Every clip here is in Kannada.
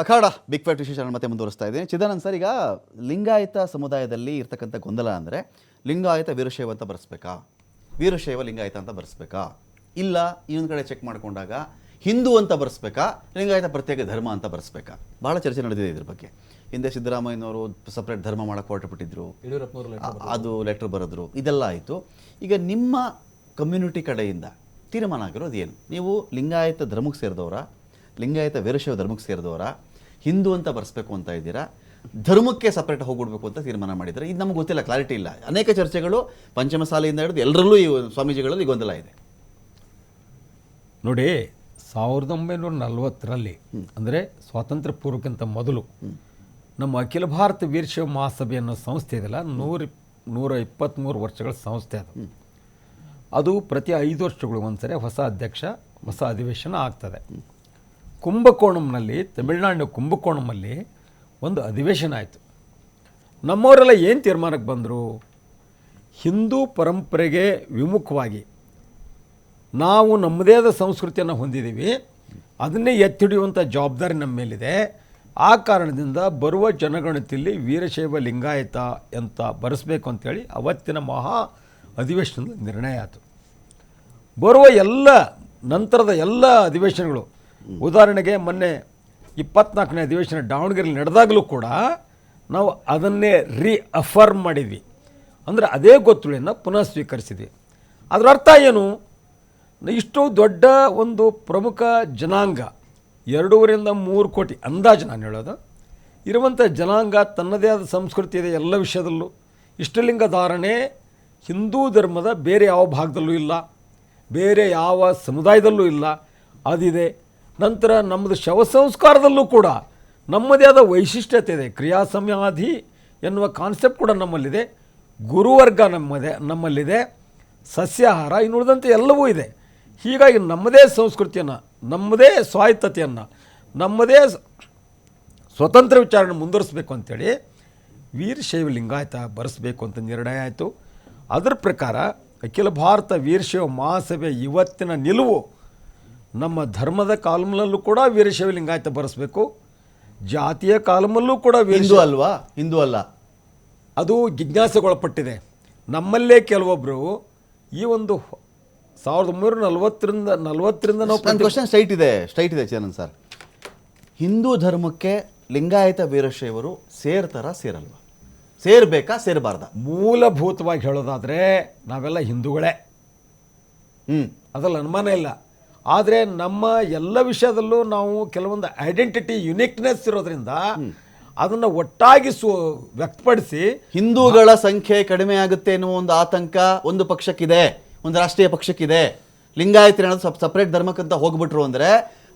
ಅಖಾಡ ಬಿಗ್ ಫೈಟ್ ವಿಶೇಷ ಮತ್ತೆ ಮುಂದುವರಿಸ್ತಾ ಇದ್ದೀನಿ. ಚಿದಾನಂದ್ ಸರ್ ಈಗ ಲಿಂಗಾಯತ ಸಮುದಾಯದಲ್ಲಿ ಇರ್ತಕ್ಕಂಥ ಗೊಂದಲ ಅಂದರೆ ಲಿಂಗಾಯತ ವೀರಶೈವ ಅಂತ ಬರೆಸ್ಬೇಕಾ? ವೀರಶೈವ ಲಿಂಗಾಯತ ಅಂತ ಬರೆಸ್ಬೇಕಾ? ಇಲ್ಲ ಇನ್ನೊಂದು ಕಡೆ ಚೆಕ್ ಮಾಡಿಕೊಂಡಾಗ ಹಿಂದೂ ಅಂತ ಬರೆಸ್ಬೇಕಾ? ಲಿಂಗಾಯತ ಪ್ರತ್ಯೇಕ ಧರ್ಮ ಅಂತ ಬರೆಸ್ಬೇಕಾ? ಭಾಳ ಚರ್ಚೆ ನಡೆದಿದೆ ಇದ್ರ ಬಗ್ಗೆ. ಹಿಂದೆ ಸಿದ್ದರಾಮಯ್ಯನವರು ಸಪ್ರೇಟ್ ಧರ್ಮ ಮಾಡಕ್ಕೆ ಹೊರಟುಬಿಟ್ಟಿದ್ರು. ಬಿಟ್ಟಿದ್ರು ಅದು ಲೆಟರ್ ಬರೆದ್ರು. ಇದೆಲ್ಲ ಆಯಿತು. ಈಗ ನಿಮ್ಮ ಕಮ್ಯುನಿಟಿ ಕಡೆಯಿಂದ ತೀರ್ಮಾನ ಆಗಿರೋದು ಏನು? ನೀವು ಲಿಂಗಾಯತ ಧರ್ಮಕ್ಕೆ ಸೇರಿದವರ? ಲಿಂಗಾಯತ ವೀರಶೈವ ಧರ್ಮಕ್ಕೆ ಸೇರಿದವರ? ಹಿಂದೂ ಅಂತ ಬರೆಸ್ಬೇಕು ಅಂತ ಇದ್ದೀರಾ? ಧರ್ಮಕ್ಕೆ ಸಪ್ರೇಟ್ ಹೋಗ್ಬಿಡ್ಬೇಕು ಅಂತ ತೀರ್ಮಾನ ಮಾಡಿದ್ದಾರೆ ಇದು ನಮ್ಗೆ ಗೊತ್ತಿಲ್ಲ ಕ್ಲಾರಿಟಿ ಇಲ್ಲ. ಅನೇಕ ಚರ್ಚೆಗಳು ಪಂಚಮಸಾಲೆಯಿಂದ ಹಿಡಿದು ಎಲ್ಲರಲ್ಲೂ ಈ ಸ್ವಾಮೀಜಿಗಳಲ್ಲಿ ಗೊಂದಲ ಇದೆ. ನೋಡಿ ಸಾವಿರದ ಒಂಬೈನೂರ ನಲವತ್ತರಲ್ಲಿ ಅಂದರೆ ಸ್ವಾತಂತ್ರ್ಯ ಪೂರ್ವಕ್ಕಿಂತ ಮೊದಲು ನಮ್ಮ ಅಖಿಲ ಭಾರತ ವೀರಶೈವ ಮಹಾಸಭೆ ಅನ್ನೋ ಸಂಸ್ಥೆ ಇದೆಯಲ್ಲ ನೂರ ನೂರ ಇಪ್ಪತ್ತ್ಮೂರು ವರ್ಷಗಳ ಸಂಸ್ಥೆ ಅದು. ಅದು ಪ್ರತಿ ಐದು ವರ್ಷಗಳು ಒಂದ್ಸರಿ ಹೊಸ ಅಧ್ಯಕ್ಷ ಹೊಸ ಅಧಿವೇಶನ ಆಗ್ತದೆ. ಕುಂಭಕೋಣಂನಲ್ಲಿ, ತಮಿಳುನಾಡಿನ ಕುಂಭಕೋಣಂನಲ್ಲಿ ಒಂದು ಅಧಿವೇಶನ ಆಯಿತು. ನಮ್ಮವರೆಲ್ಲ ಏನು ತೀರ್ಮಾನಕ್ಕೆ ಬಂದರು? ಹಿಂದೂ ಪರಂಪರೆಗೆ ವಿಮುಖವಾಗಿ ನಾವು ನಮ್ಮದೇ ಆದ ಸಂಸ್ಕೃತಿಯನ್ನು ಹೊಂದಿದ್ದೀವಿ ಅದನ್ನೇ ಎತ್ತಿ ಹಿಡಿಯುವಂಥ ಜವಾಬ್ದಾರಿ ನಮ್ಮ ಮೇಲಿದೆ. ಆ ಕಾರಣದಿಂದ ಬರುವ ಜನಗಣತಿಯಲ್ಲಿ ವೀರಶೈವ ಲಿಂಗಾಯತ ಅಂತ ಬರೆಸ್ಬೇಕು ಅಂತೇಳಿ ಅವತ್ತಿನ ಮಹಾ ಅಧಿವೇಶನದ ನಿರ್ಣಯ ಆಯಿತು. ಬರುವ ಎಲ್ಲ ನಂತರದ ಎಲ್ಲ ಅಧಿವೇಶನಗಳು ಉದಾಹರಣೆಗೆ ಮೊನ್ನೆ ಇಪ್ಪತ್ನಾಲ್ಕನೇ ಅಧಿವೇಶನ ದಾವಣಗೆರೆಯಲ್ಲಿ ನಡೆದಾಗಲೂ ಕೂಡ ನಾವು ಅದನ್ನೇ ರೀ ಅಫರ್ಮ್ ಮಾಡಿದ್ವಿ. ಅಂದರೆ ಅದೇ ಗೊತ್ತುಳಿಯನ್ನು ಪುನಃ ಸ್ವೀಕರಿಸಿದ್ವಿ. ಅದರ ಅರ್ಥ ಏನು? ಇಷ್ಟು ದೊಡ್ಡ ಒಂದು ಪ್ರಮುಖ ಜನಾಂಗ ಎರಡೂವರಿಂದ ಮೂರು ಕೋಟಿ ಅಂದಾಜು ನಾನು ಹೇಳೋದು. ಇರುವಂಥ ಜನಾಂಗ ತನ್ನದೇ ಆದ ಸಂಸ್ಕೃತಿ ಇದೆ ಎಲ್ಲ ವಿಷಯದಲ್ಲೂ. ಇಷ್ಟಲಿಂಗ ಧಾರಣೆ ಹಿಂದೂ ಧರ್ಮದ ಬೇರೆ ಯಾವ ಭಾಗದಲ್ಲೂ ಇಲ್ಲ. ಬೇರೆ ಯಾವ ಸಮುದಾಯದಲ್ಲೂ ಇಲ್ಲ. ಅದಿದೆ. ನಂತರ ನಮ್ಮದು ಶವ ಸಂಸ್ಕಾರದಲ್ಲೂ ಕೂಡ ನಮ್ಮದೇ ಆದ ವೈಶಿಷ್ಟ್ಯತೆ ಇದೆ. ಕ್ರಿಯಾ ಸಮಾಧಿ ಎನ್ನುವ ಕಾನ್ಸೆಪ್ಟ್ ಕೂಡ ನಮ್ಮಲ್ಲಿದೆ. ಗುರುವರ್ಗ ನಮ್ಮದೇ ನಮ್ಮಲ್ಲಿದೆ. ಸಸ್ಯಾಹಾರ ಇನ್ನುಳಿದಂತೆ ಎಲ್ಲವೂ ಇದೆ. ಹೀಗಾಗಿ ನಮ್ಮದೇ ಸಂಸ್ಕೃತಿಯನ್ನು, ನಮ್ಮದೇ ಸ್ವಾಯತ್ತತೆಯನ್ನು, ನಮ್ಮದೇ ಸ್ವತಂತ್ರ ವಿಚಾರಣೆ ಮುಂದುವರಿಸಬೇಕು ಅಂತೇಳಿ ವೀರಶೈವ ಲಿಂಗಾಯತ ಬರೆಸಬೇಕು ಅಂತ ನಿರ್ಣಯ ಆಯಿತು. ಅದರ ಪ್ರಕಾರ ಅಖಿಲ ಭಾರತ ವೀರಶೈವ ಮಹಾಸಭೆ ಇವತ್ತಿನ ನಿಲುವು ನಮ್ಮ ಧರ್ಮದ ಕಾಲಮ್ನಲ್ಲೂ ಕೂಡ ವೀರಶೈವ ಲಿಂಗಾಯತ ಬರೆಸಬೇಕು. ಜಾತಿಯ ಕಾಲಮಲ್ಲೂ ಕೂಡ ಹಿಂದೂ ಅಲ್ವಾ? ಹಿಂದೂ ಅಲ್ಲ. ಅದು ಜಿಜ್ಞಾಸೆಗೊಳಪಟ್ಟಿದೆ. ನಮ್ಮಲ್ಲೇ ಕೆಲವೊಬ್ಬರು ಈ ಒಂದು ಸಾವಿರದ ಒಂಬೈನೂರ ನಲವತ್ತರಿಂದ ನಲವತ್ತರಿಂದ ನಾವು ಪ್ರತಿ ಕ್ವಶನ್ ಸ್ಟ್ರೈಟ್ ಇದೆ ಸ್ಟ್ರೈಟ್ ಇದೆ ಚೇನನ್ ಸರ್ ಹಿಂದೂ ಧರ್ಮಕ್ಕೆ ಲಿಂಗಾಯತ ವೀರಶೈವರು ಸೇರ್ತಾರ ಸೇರಲ್ವಾ? ಸೇರ್ಬೇಕಾ ಸೇರಬಾರ್ದ? ಮೂಲಭೂತವಾಗಿ ಹೇಳೋದಾದರೆ ನಾವೆಲ್ಲ ಹಿಂದೂಗಳೇ. ಹ್ಞೂ ಅದರಲ್ಲಿ ಅನುಮಾನ ಇಲ್ಲ. ಆದರೆ ನಮ್ಮ ಎಲ್ಲ ವಿಷಯದಲ್ಲೂ ನಾವು ಕೆಲವೊಂದು ಐಡೆಂಟಿಟಿ ಯುನಿಕ್ನೆಸ್ ಇರೋದ್ರಿಂದ ಅದನ್ನು ಒಟ್ಟಾಗಿ ಸು ವ್ಯಕ್ತಪಡಿಸಿ ಹಿಂದೂಗಳ ಸಂಖ್ಯೆ ಕಡಿಮೆ ಆಗುತ್ತೆ ಎನ್ನುವ ಒಂದು ಆತಂಕ ಒಂದು ಪಕ್ಷಕ್ಕಿದೆ ಒಂದು ರಾಷ್ಟ್ರೀಯ ಪಕ್ಷಕ್ಕಿದೆ. ಲಿಂಗಾಯತರು ಅನ್ನೋದು ಸಪ್ ಸಪ್ರೇಟ್ ಧರ್ಮಕ್ಕಂತ ಹೋಗ್ಬಿಟ್ರು ಅಂದರೆ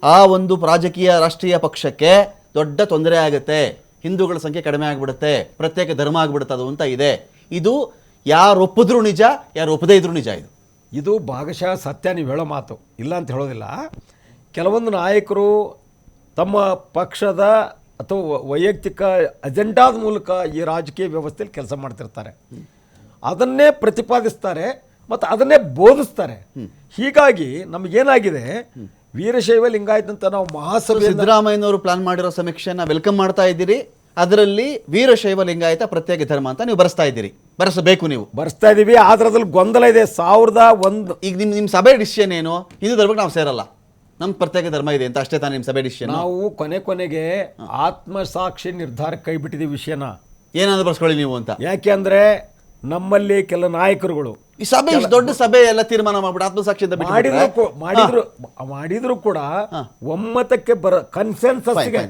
ಆ ಒಂದು ರಾಜಕೀಯ ರಾಷ್ಟ್ರೀಯ ಪಕ್ಷಕ್ಕೆ ದೊಡ್ಡ ತೊಂದರೆ ಆಗುತ್ತೆ. ಹಿಂದೂಗಳ ಸಂಖ್ಯೆ ಕಡಿಮೆ ಆಗಿಬಿಡುತ್ತೆ ಪ್ರತ್ಯೇಕ ಧರ್ಮ ಆಗ್ಬಿಡುತ್ತೆ ಅದು ಅಂತ ಇದೆ. ಇದು ಯಾರು ಒಪ್ಪಿದ್ರು ನಿಜ ಯಾರು ಒಪ್ಪದೇ ಇದ್ರು ನಿಜ ಇದು. ಇದು ಭಾಗಶಃ ಸತ್ಯ ನೀವು ಹೇಳೋ ಮಾತು. ಇಲ್ಲ ಅಂತ ಹೇಳೋದಿಲ್ಲ. ಕೆಲವೊಂದು ನಾಯಕರು ತಮ್ಮ ಪಕ್ಷದ ಅಥವಾ ವೈಯಕ್ತಿಕ ಅಜೆಂಡಾದ ಮೂಲಕ ಈ ರಾಜಕೀಯ ವ್ಯವಸ್ಥೆಯಲ್ಲಿ ಕೆಲಸ ಮಾಡ್ತಿರ್ತಾರೆ. ಅದನ್ನೇ ಪ್ರತಿಪಾದಿಸ್ತಾರೆ ಮತ್ತು ಅದನ್ನೇ ಬೋಧಿಸ್ತಾರೆ. ಹೀಗಾಗಿ ನಮಗೇನಾಗಿದೆ? ವೀರಶೈವ ಲಿಂಗಾಯತ ಅಂತ ನಾವು ಮಹಾಸಭೆ ಸಿದ್ದರಾಮಯ್ಯನವರು ಪ್ಲಾನ್ ಮಾಡಿರೋ ಸಮೀಕ್ಷೆಯನ್ನು ವೆಲ್ಕಮ್ ಮಾಡ್ತಾ ಇದ್ದೀರಿ. ಅದರಲ್ಲಿ ವೀರಶೈವ ಲಿಂಗಾಯತ ಪ್ರತ್ಯೇಕ ಧರ್ಮ ಅಂತ ನೀವು ಬರೆಸ್ತಾ ಇದ್ದೀರಿ. ಬರೆಸಬೇಕು ನೀವು. ಬರ್ಸ್ತಾ ಇದ್ದೀವಿ ಆದ್ರೆ ಅದ್ರಲ್ಲಿ ಗೊಂದಲ ಇದೆ. ಸಾವಿರದ ಒಂದು ಈಗ ನಿಮ್ಮ ನಿಮ್ಮ ಸಭೆ ಡಿಸಿಷನ್ ಏನು? ಹಿಂದೂ ಧರ್ಮಕ್ಕೆ ನಾವು ಸೇರಲ್ಲ. ನಮ್ಮ ಪ್ರತ್ಯೇಕ ಧರ್ಮ ಇದೆ ಅಂತ ಅಷ್ಟೇ ತಾನೇ ನಿಮ್ಮ ಸಭೆ ಡಿಸಿಷನ್ ನಾವು ಕೊನೆ ಕೊನೆಗೆ ಆತ್ಮಸಾಕ್ಷಿ ನಿರ್ಧಾರ ಕೈ ಬಿಟ್ಟಿದ್ದೀವಿ ವಿಷಯನ. ಏನಾದ್ರು ಬರ್ಸ್ಕೊಳ್ಳಿ ನೀವು ಅಂತ. ಯಾಕೆ ಅಂದರೆ ನಮ್ಮಲ್ಲಿ ಕೆಲ ನಾಯಕರುಗಳು ಈ ಸಭೆ ಇಷ್ಟು ದೊಡ್ಡ ಸಭೆ ಎಲ್ಲ ತೀರ್ಮಾನ ಮಾಡ್ಬಿಟ್ಟು ಆತ್ಮಸಾಕ್ಷಿ ಮಾಡಿದ್ರು ಕೂ- ಮಾಡಿದ್ರು ಮಾಡಿದ್ರು ಕೂಡ ಒಮ್ಮತಕ್ಕೆ ಬರ. ಕನ್ಸೆನ್ಸಸ್ಗೆ